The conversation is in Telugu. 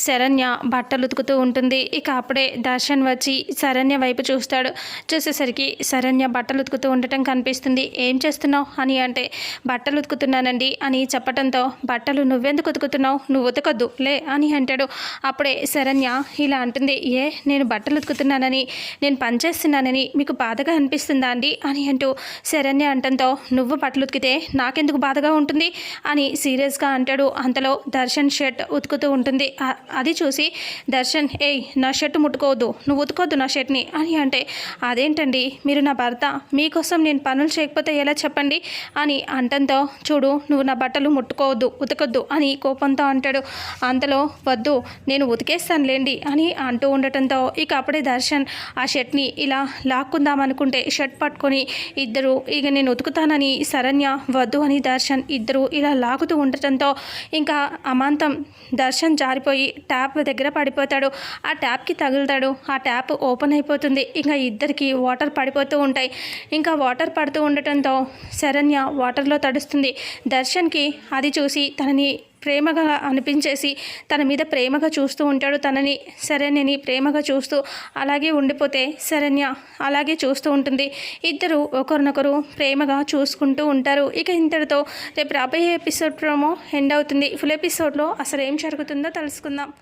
శరణ్య బట్టలు ఉతుకుతూ ఉంటుంది. ఇక అప్పుడే దర్శన్ వచ్చి శరణ్య వైపు చూస్తాడు. చూసేసరికి శరణ్య బట్టలు ఉతుకుతూ ఉండటం కనిపిస్తుంది. ఏం చేస్తున్నావు అని అంటే బట్టలు ఉతుకుతున్నానండి అని చెప్పటంతో బట్టలు నువ్వెందుకు ఉతుకుతున్నావు? నువ్వు ఉతకొద్దు లే అని అంటాడు. అప్పుడే శరణ్య ఇలా అంటుంది. ఏ నేను బట్టలు ఉతుకుతున్నానని నేను పనిచేస్తున్నానని మీకు బాధగా అనిపిస్తుందా అండి? అని అంటూ శరణ్య అంటంతో నువ్వు బట్టలు ఉతికితే నాకెందుకు బాధగా ఉంటుంది? అని సీరియస్గా అంటాడు. అంతలో దర్శన్ షర్ట్ ఉతుకుతూ ఉంటుంది. అది చూసి దర్శన్ ఏయ్ నా షర్ట్ ముట్టుకోవద్దు నువ్వు ఉతుకోవద్దు నా షర్ట్ని అని అంటే అదేంటండి మీరు నా భర్త మీకోసం నేను పనులు చేయకపోతే ఎలా చెప్పండి? అని అంటంతో చూడు నువ్వు నా బట్టలు ముట్టుకోవద్దు ఉతకొద్దు అని కోపంతో అంటాడు. అంతలో వద్దు నేను ఉతికేస్తానులేండి అని అంటూ ఉండటంతో ఇక అప్పుడే దర్శన్ ఆ షర్ట్ని ఇలా లాక్కుందామనుకుంటే షర్ట్ పట్టుకొని ఇద్దరు ఇక నేను ఉతుకుతానని శరణ్య వద్దు అని దర్శన్ ఇద్దరు ఇలా లాగుతూ ఉండటంతో ఇంకా అమాంతం దర్శన్ జారిపోయి ట్యాప్ దగ్గర పడిపోతాడు. ఆ ట్యాప్కి తగులుతాడు. ఆ ట్యాప్ ఓపెన్ అయిపోతుంది. ఇంకా ఇద్దరికి వాటర్ పడిపోతూ ఉంటాయి. ఇంకా వాటర్ పడుతూ ఉండటంతో శరణ్య వాటర్లో తడుస్తుంది. దర్శన్కి అది చూసి తనని ప్రేమగా అనిపించేసి తన మీద ప్రేమగా చూస్తూ ఉంటాడు. తనని శరణ్యని ప్రేమగా చూస్తూ అలాగే ఉండిపోతే శరణ్య అలాగే చూస్తూ ఉంటుంది. ఇద్దరు ఒకరినొకరు ప్రేమగా చూసుకుంటూ ఉంటారు. ఇక ఇంతటితో రేపు రాబోయే ఎపిసోడ్ ప్రోమో ఎండ్ అవుతుంది. ఫుల్ ఎపిసోడ్లో అసలు ఏం జరుగుతుందో తెలుసుకుందాం.